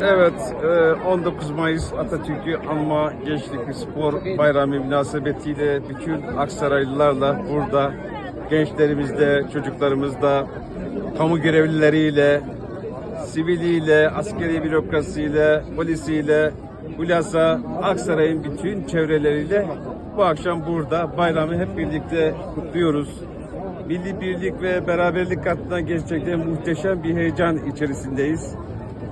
Evet, e, 19 Mayıs Atatürk'ü anma gençlik ve spor bayramı münasebetiyle bütün Aksaraylılarla burada gençlerimizle, çocuklarımızla, kamu görevlileriyle, siviliyle, askeri bürokrasiyle, polisiyle, Hulasa Aksaray'ın bütün çevreleriyle bu akşam burada bayramı hep birlikte kutluyoruz. Milli birlik ve beraberlik adına gerçekten muhteşem bir heyecan içerisindeyiz.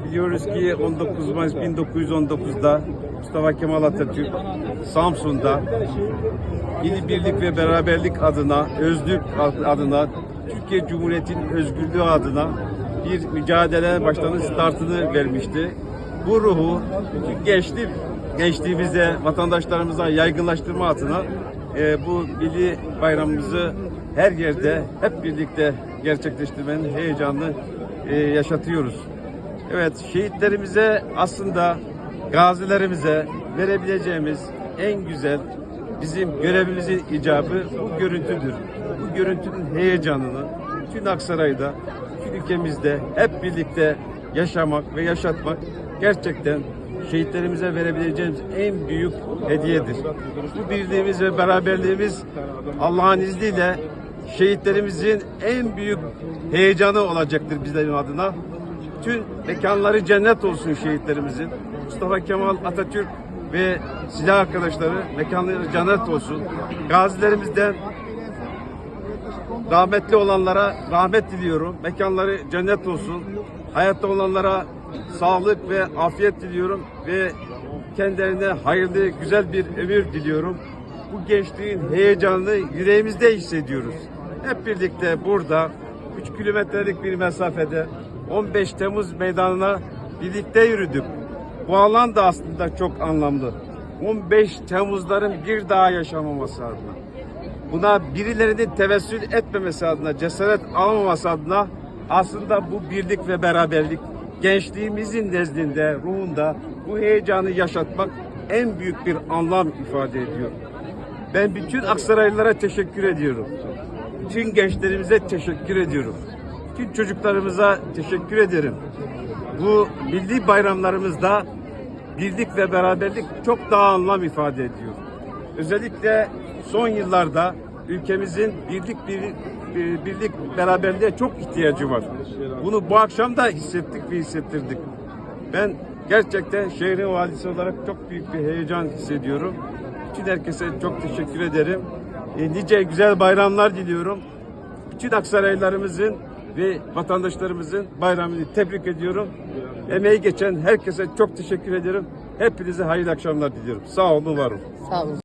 Biliyoruz ki 19 Mayıs 1919'da Mustafa Kemal Atatürk Samsun'da Milli Birlik ve Beraberlik adına, özlük adına, Türkiye Cumhuriyeti'nin özgürlüğü adına bir mücadele başlarının startını vermişti. Bu ruhu gençlik, gençliğimize, vatandaşlarımıza yaygınlaştırma adına e, bu milli bayramımızı her yerde hep birlikte gerçekleştirmenin heyecanını e, yaşatıyoruz. Evet, şehitlerimize aslında gazilerimize verebileceğimiz en güzel bizim görevimizin icabı bu görüntüdür. Bu görüntünün heyecanını bütün Aksaray'da, bütün ülkemizde hep birlikte yaşamak ve yaşatmak gerçekten şehitlerimize verebileceğimiz en büyük hediyedir. Bu birliğimiz ve beraberliğimiz Allah'ın izniyle şehitlerimizin en büyük heyecanı olacaktır bizlerin adına. Bütün mekanları cennet olsun şehitlerimizin. Mustafa Kemal Atatürk ve silah arkadaşları mekanları cennet olsun. Gazilerimizden rahmetli olanlara rahmet diliyorum. Mekanları cennet olsun. Hayatta olanlara sağlık ve afiyet diliyorum ve kendilerine hayırlı, güzel bir ömür diliyorum. Bu gençliğin heyecanını yüreğimizde hissediyoruz. Hep birlikte burada 3 kilometrelik bir mesafede 15 Temmuz meydanına birlikte yürüdük. Bu alan da aslında çok anlamlı. 15 Temmuzların bir daha yaşamaması adına. Buna birilerinin tevessül etmemesi adına, cesaret almaması adına aslında bu birlik ve beraberlik gençliğimizin nezdinde, ruhunda bu heyecanı yaşatmak en büyük bir anlam ifade ediyor. Ben bütün Aksaraylılara teşekkür ediyorum. Bütün gençlerimize teşekkür ediyorum. Bütün çocuklarımıza teşekkür ederim. Bu milli bayramlarımızda birlik ve beraberlik çok daha anlam ifade ediyor. Özellikle son yıllarda ülkemizin birlik bir- birlik beraberliğe çok ihtiyacı var. Bunu bu akşam da hissettik ve hissettirdik. Ben gerçekten şehrin valisi olarak çok büyük bir heyecan hissediyorum. Bütün herkese çok teşekkür ederim. E, nice güzel bayramlar diliyorum. Bütün Aksaraylılarımızın ve vatandaşlarımızın bayramını tebrik ediyorum. Emeği geçen herkese çok teşekkür ediyorum. Hepinize hayırlı akşamlar diliyorum. Sağ olun, var olun. Sağ olun.